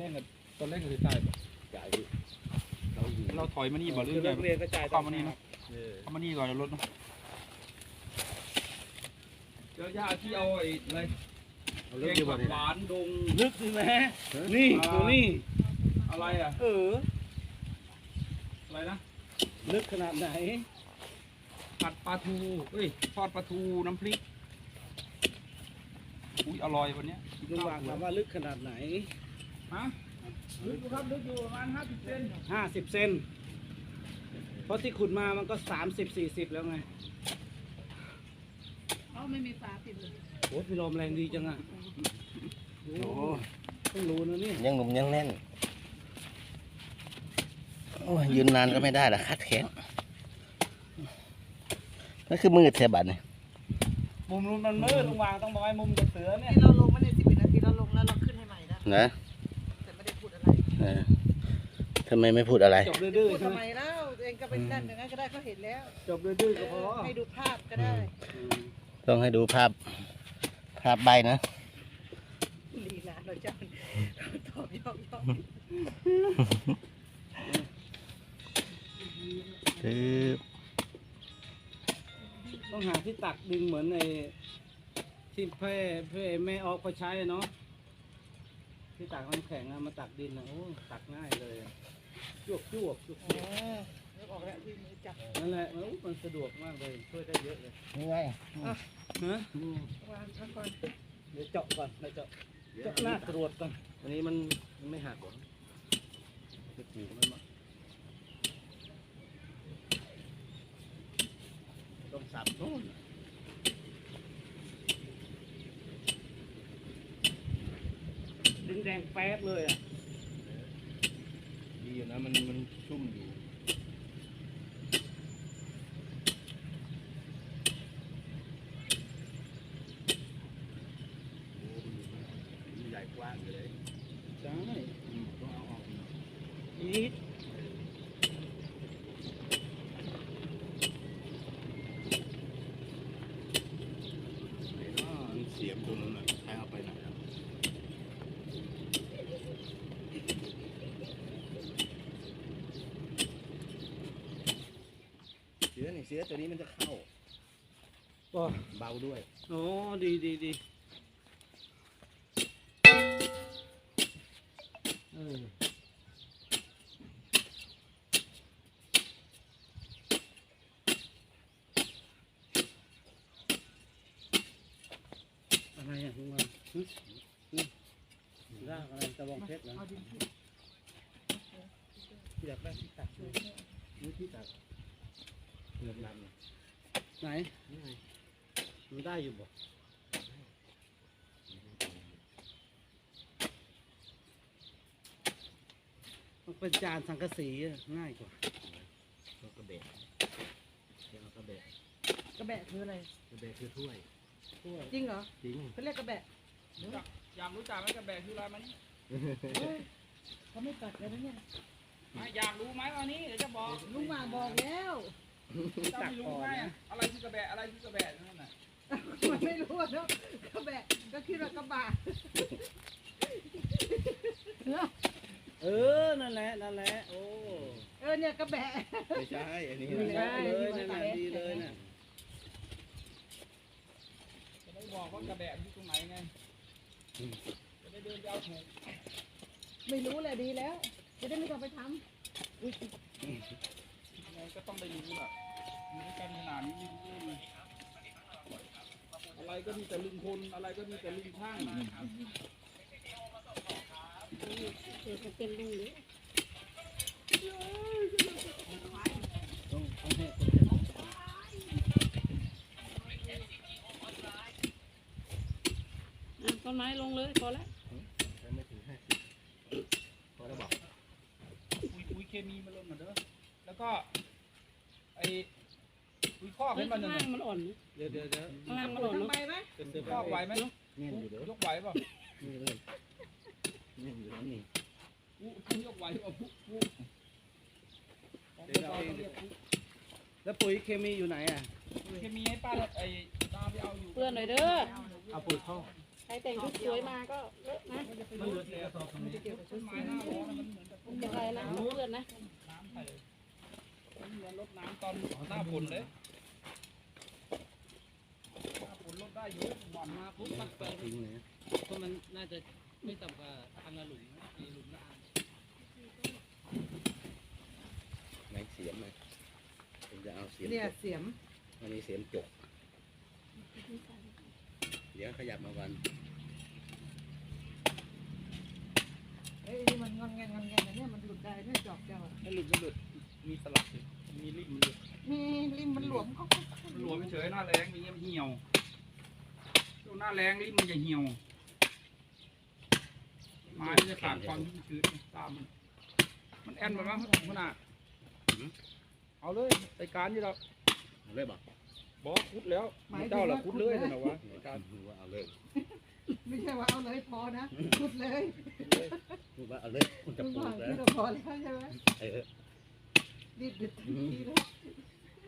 แรกกับตอนแรกก็คือจ่ายจ่ายดิเราอยู่เราถอยมานี่บ่หรือคือไงนักเรียนก็จ่ายเข้ามานี่เนาะเออเข้ามานี่ก่อนเดี๋ยวรถเนาะเดี๋ยวยาที่เอาไอ้อะไรเอาแกเรื่องงอยู่บ่ผักเนี่ยหวานดงลึกนี่แม่นี่ตัวนี้อะไรอะ เออ อะไรนะลึกขนาดไหน ผัดปลาทูเอ้ยทอดปลาทูน้ำพริกอุ้ยอร่อยวันเนี้ยลุงวางถามว่าลึกขนาดไหน ฮะลึกอยู่ครับลึกอยู่ประมาณห้าสิบเซนห้าสิบเซนเพราะที่ขุดมามันก็สามสิบสี่สิบแล้วไงเขาไม่มีฝาปิดเลยโอ้พี่ลมแรงดีจังอะโอ้เพิ่งรู้นะเนี่ยยังหนุ่มยังแน่นโอ้ยยืนนานก็ไม่ได้ละคัดแขนนั่นคือมือเทบัตเนี่ยมุมนู้นมันมืดลุงวางต้องบอกให้มุมกับเสือเนี่ย ที่เราลงมาในสิบนาทีเราลงแล้วเราขึ้นให้ใหม่นะนะ ทำไมไม่พูดอะไร จบดื้อพูดๆใช่ทำไหไมมแล้วตัวเองก็เป็นนั่นอย่างนั้นก็ได้เขาเห็นแล้วจบดื้อๆก็พอให้ดูภาพก็ได้อืมต้องให้ดูภาพ ภาพใบนะ ลีลาเราจะตอบยอกยอกคือต้องหาที่ตักดึงเหมือนในที่เพ่เพ่แม่ออกเขาใช้อะเนาะ ที่ตักน้ำแข็งอะมาตักดินอะโอ้ตักง่ายเลยจวกจวกจวกอ๋อนึกออกแล้วที่มือจับนั่นแหละมันอู้มันสะดวกมากเลยช่วยได้เยอะเลยนี่ไงฮะวางพักก่อนเดี๋ยวเจาะก่อนเดี๋ยวเจาะเจาะหน้าตรวจก่อนอันนี้มันมันไม่หักหรอจะปลูกมันมาต้องสับโน่น ดิน แดงแป๊ดเลยอะ ดีอยู่นะมันมันชุ่มอยู่โอ้มันใหญ่กว้างอยู่เลย ใช่ อืมต้องเอาออกหน่อย อีท ไหนเนาะมันเสียมตัวนั้นน่ะใครเอาไปไหนแล้ว เสือนี่เสือตัวนี้มันจะเข้าก็เบาด้วยโอ้ดีดีดีเอออะไรอะลุงวางหึหึรากอะไรตะบองเพชรเหรอเอาดินขึ้นอยากได้ที่ตัดเลยนี่ที่ตัด เงินลำน่ะไหนนี่ไงมันได้อยู่บ่มันเป็นจานสังกะสีอะง่ายกว่าเรากระเบะเดี๋ยวเรากระเบะกระแบะคืออะไรกระเบะคือถ้วยถ้วยจริงเหรอจริงเขาเรียกกระแบะอยากรู้จักไหมกระแบะคืออะไรมันเฮ้ยเขาไม่ตัดกันนะเนี่ยไม่อยากรู้ไหมวันนี้เดี๋ยวจะบอกลุงวางบอกแล้ว เจ้าไม่รู้ไงอะไรคือกระแบะอะไรคือกระแบะนั่นน่ะมันไม่รู้อะเนาะกระแบะก็คิดว่ากระบะเออ นั่นแหละ นั่นแหละ โอ้ เออเนี่ยกระแบะ ไม่ใช่ อันนี้ดีนะเลยนั่นแหละดีเลยน่ะจะได้บอกว่ากระแบะอยู่ตรงไหนไงจะได้เดินไปเอาถูกไม่รู้แหละดีแล้ว จะได้ไม่ต้องไปทยังไงก็ต้องได้รู้ล่ะ อยู่ด้วยกันขนาดนี้ไม่เลยอะไรก็มีแต่ลุงพลอะไรก็มีแต่ลุงช่างต้องต้องให้ต้นไม้ลงเลยพอแล้วไม่ถึงห้าสิบพอแล้วบอกปุ๋ยเคมีมาลงหมดเด้อแล้วก็ อกให้มันหน่อยมันอ่อนเดี๋ยวเดี๋ยวเดี๋ยวข้างล่างมันอ่อนทั้งใบไหมเป็นเสื้อคผ้าอกไหวไหมเงี้ยอยู่เด้อยกไหวเปล่ะนี่เลยเงี้ยอยู่แล้วนี่ปุ๊ปุ๊ยกไหวเปล่ะปุ๊ปุ๊ของเราต้องเรียกปุ๊แล้วปุ๋ยเคมีอยู่ไหนอะปุ๋ยเคมีให้ป้าไอ้ตาไปเอาอยู่เพื่อนหน่อยเด้อเอาปุ๋ยคอกฮรแต่งชุดสวยมาก็เลอะนะมันเหลือที่กระสอบตรงนี้ต้นไม้หน้าร้อนมันเหมือนกับต้นเป็นไรนะเพื่อนนะน้ำใส่มันเหมือนรดน้ำตอนหน้าฝนเลยหน้าฝนรดได้เยอะหวานมาปุ๊บมันเปิดทิ้งเลยเพราะมันน่าจะไม่ต่ำกว่าพันละหลุมนะมีหลุมละอันไหนเสียมไหมผมจะเอาเสียมเนี่ยจกเสียมอันนี้เสียมจก เดี๋ยวขยับมาก่อนเอ้ยนี่มันงอนแงนงอนแงนนะเนี่ยมันหลุดได้ด้วยจอบเจ้าอะไม่หลุดไม่หลุด มีสลักอยู่มีริมมันหลุดมีริมมันหลวมเขามันหลวมเฉยๆหน้าแรงอย่างเงี้ยมันเหี่ยว ช่วงหน้าแรงริมมันจะเหี่ยวไม้มันจะขาดความชุ่มชื้นตามมัน มันแอนมันมั้งมันอะเอาเลยรายการที่เราเอาเลยบอกบอกคุดแล้วเจ้าละคุดเลยนะวะรายการว่าเอาเลยไม่ใช่ว่าเอาเลยพอนะขุดเลยพูดว่าเอาเลยคุณจะมึงปลูวากงแล้วที่เราพอแล้วใช่ไหมเออรีบดึดทันทีเลย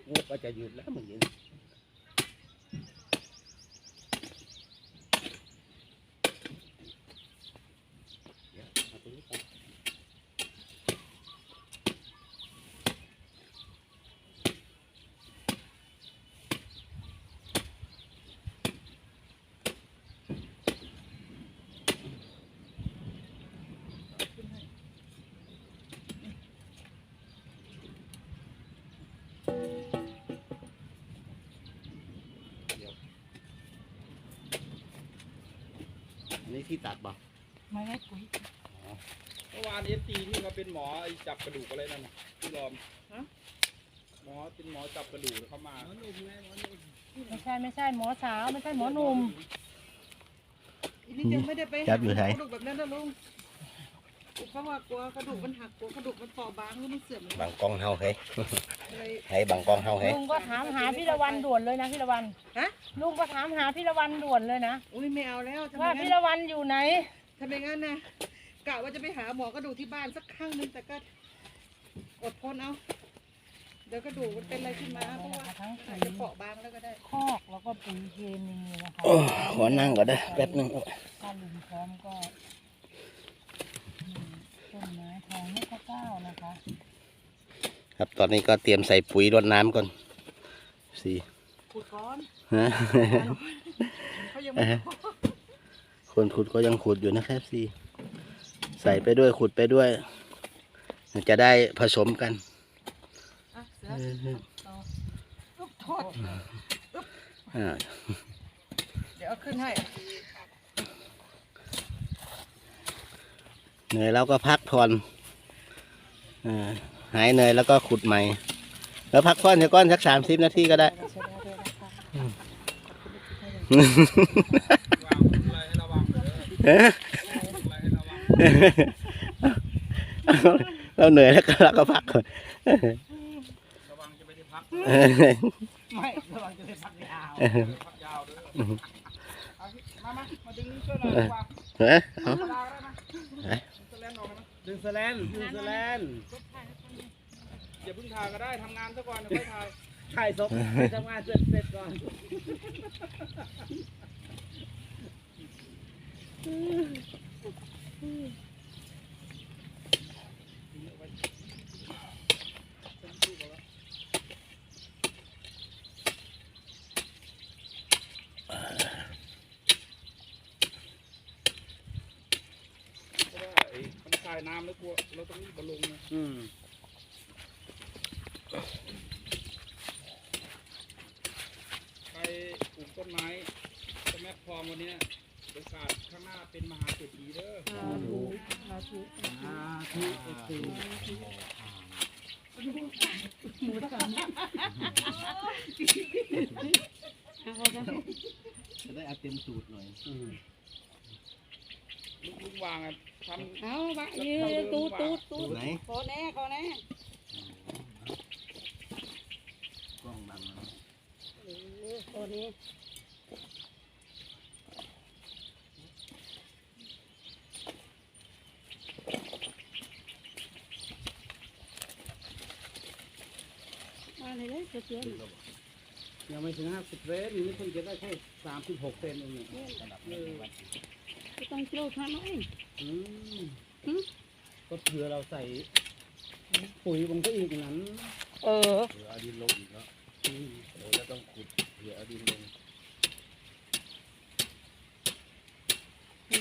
งูก็จะหยุดแล้วมันยิงเดี๋ยวเอาตรงนี้ก่อน อั นนี้ที่ตัดบ่ไม่ได้ปุ๋ยเมื่อวานเอฟซีที่เขาเป็นหมอไอ้จับกระดูกอะไรนั่นน่ะที่ลอมหมอเป็นหมอจับกระดูกเขามาไม่ใช่ไม่ใช่หมอสาวไม่ใช่หมอหนุ่มอีนี่ยังไม่ได้ไปจับอยู่ไหน กระดูกแบบนั้นนะลุงเพราะว่ากลัวกระดูกมันหักกลัวกระดูกมันฝ่อบางหรือมันเสื่อมบังกล้องเฮาเฮ้ยอะไร ให้บังกล้องเฮาเฮ้ยลุงก็ถามหาพี่ละวันด่วนเลยนะพี่ละวันฮะ ลุงก็ถามหาพี่ละวันด่วนเลยนะอุ้ยไม่เอาแล้วทำไมว่างั้พี่นละวันอยู่ไหน ทำไมงั้นนะกะว่าจะไปหาหมอกระดูกที่บ้านสักครั้งหนึงแต่ก็อดทนเอา เดี๋ยวกระดูกมันเป็นอะไรขึ้นมาเพราะว่าทั้งอาจปุ๋จะยเปราะบางแล้วก็ได้ คอกแล้วก็ปุ๋ยเคมีนะคะโอ้ขอนั่งก่อนเด้อแป๊บหนึงถ้าลุงพร้อมก็อืมต้นไม้ทองนกกระเก้านะคะ ครับตอนนี้ก็เตรียมใส่ปุ๋ยรดน้ำก่อนสี่ขุดก้อนฮะเขายังไม่พอคนขุดก็ยังขุดอยู่นะครับสี่ใส่ไปด้วยขุดไปด้วย จะได้ผสมกันอะเสือต่ออุ๊บโทษอ่าเดี๋ยวเอาขึ้นให้เหนื่อยแล้วก็พักผ่อนอ่า หายเหนื่อยแล้วก็ขุดใหม่ แล้วพักผ่อนเดี๋ยวก้อนสักสามสิบนาทีก็ได้ เราเหนื่อยแล้วก็เราก็พักก่อนระวังจะไม่ได้พัก ไม่ระวังจะไปพักยาวพักยาวเด้อเอาสิมามามาดึงนี่ช่วยหน่อยดีกว่าเอ้ยเอาเวลาได้อแลนออกนะดึงสแลนดึงสแลน อย่าเพิ่งถ่ายก็ได้ทำงานซะก่อนเดี๋ยวค่อยถ่ายถ่ายศพไปทำงานเสร็จเสร็จก่อนเพราะว่าไอ้มันคายน้ำแล้วกลัวเราต้องรีบบรรลงนะ อืม ใครปลูกต้นไม้ต้นแม่พร องวันเนี้ยโอกาสข้างหน้าเป็นมหาเศรษฐีเด้อสาธุสาธุอ่าทุกเอฟซีหมูสามจะได้เอาเต็มสูตรหน่อยอืมลุงลุงวางอะทำเอาบะยืนตูดตูดตูดไหนขอแน่ขอแน่กล้องบังนะเออขอแน่าเลยเลยเสือเสือยังไม่ถึงห้าสิบเซนนี่เพิ่งจะได้แค่สามสิบหกเซนเองเนี่ยเออไม่ต้องโลดเท่านั้นเองอืมอืมก็เผื่อเราใส่ ปุ๋ยมันก็อีกนั้นเออ เผื่อเอาดินลงอีกเนาะอืมเออแล้วต้องขุดเผื่อเอาดินลง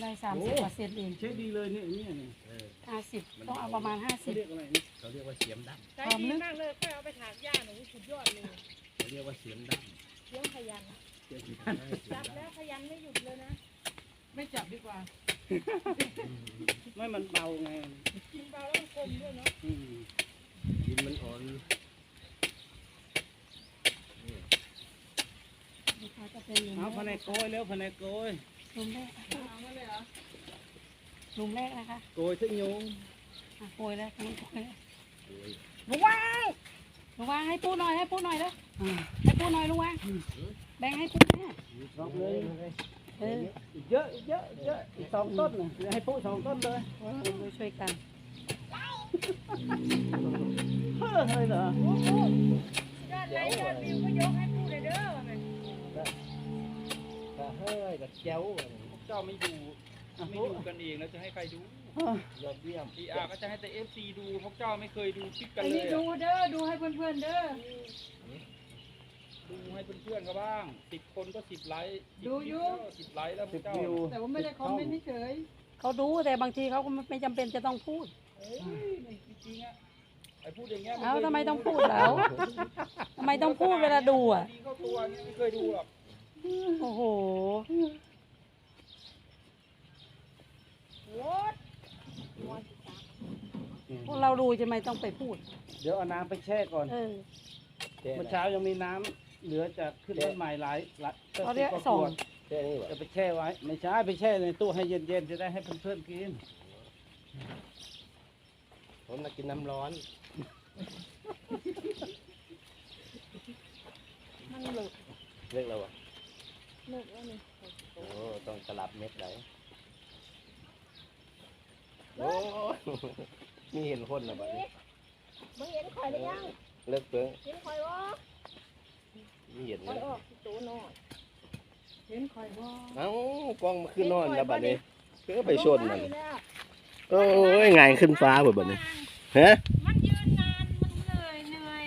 ได้สามสิบเปอร์เซ็นต์เองใช้ดีเลยเนี่ยเนี่ยเนี่ยเออห้าสิบต้องเอาประมาณห้าสิเขาบ เรียกอะไรนะเขาเรียกว่าเสียมดใจดีมากเลยค่อยเอาไปถากหญ้าหนูสุดยอดเลยำเขาเรียกว่าเสียมดเลี้ยงขยันำเสียมดำจับแล้วขยันไม่หยุดเลยนะ ไม่จับดีกว่า ไม่มันเบาไงกินเบาแล้วมันคมด้วยเนาะอืมดินมันอ่อนเขาจะเป็นหลุมเอาแรภายในกโกยแล้วภายในโกย หลุมแรกเอามาเลยเหรอหลุมแรกนะคะโกยถึงยุงอะโกยแล้วทั้งโกยแล้วโอ้ยลุงว่างลุงว่างให้ปูหน่อยให้ปูหน่อยเด้อให้ปูหน่อยลุงว่างแบ่งให้ปูเนี่ยสองเลยเอออีกเยอะอีกเยอะอีกเยอะอีกสองต้นน่ะเดี๋ยวให้ปุ๊สองต้นเลยดูช่วยกันเฮ้อเลยเหรอยอดไลค์ยอดวิวก็ยกให้พูดเลยเด้อว่าไง เฮ้ยกับเจ้าพวกเจ้าไม่ดูไม่ดูกันเองแล้วจะให้ใครดูยอดเยี่ยมพีอาร์ก็จะให้แต่เอฟซีดูพวกเจ้าไม่เคยดูคลิปกันอันเลนี้ยดูอะเด้อ ดูให้เพื่อนๆเด้อ ดูให้เพื่อนๆเขาบ้างสิบคนก็สิบไลค์ดูอยู่ สิบไลค์แล้วพสิวบกเจ้าวิวแต่ว่าไม่ได้คอมเมนต์เฉยเขาดูแต่บางทีเขาก็ไม่จำเป็นจะต้องพูด เอ้ยไม่จริงๆอะไอ้พูดอย่างเงี้ยเอ้าเคยทำไมต้องพูดแล้ว ทำไมต้องพูดเวลาดูอะ ดีเข้าตัวเงี้ยไม่เคยดูหรอก โอ้โหพวกเราดูจะไม่ต้องไปพูด เดี๋ยวเอาน้ำไปแช่ก่อน เออ เมื่อเช้ายังมีน้ำเหลือจากขึ้นต้นใหม่หลายหลายเขาเรียกสิบส่งขวดจะไปแช่ไว้ ไม่ใช่ไปแช่ในตู้ให้เย็นๆจะได้ให้เพื่อนๆกิน ผมน่ะกินน้ำร้อนๆมันเหลือเรียกเราอะ เลิกแล้วนี่โอ้ต้องสลับเม็ดไหนโอ้ยนี่เห็นคนนะบัดนี้มึงเห็นข่อยหรือยังเลิกเพิ่งเห็นข่อยวะนี่เห็นข่อยนะออกที่ตัวนอนเห็นข่อยวะเอ้ากล้องมาขึ้นนอนแล้วบัดนี้เพื่อไปชนมันลงไปแล้วโอ้ยไงายขึ้นฟ้าแบบนี้ฮะมันยืนนานมันเหนื่อยเหนื่อย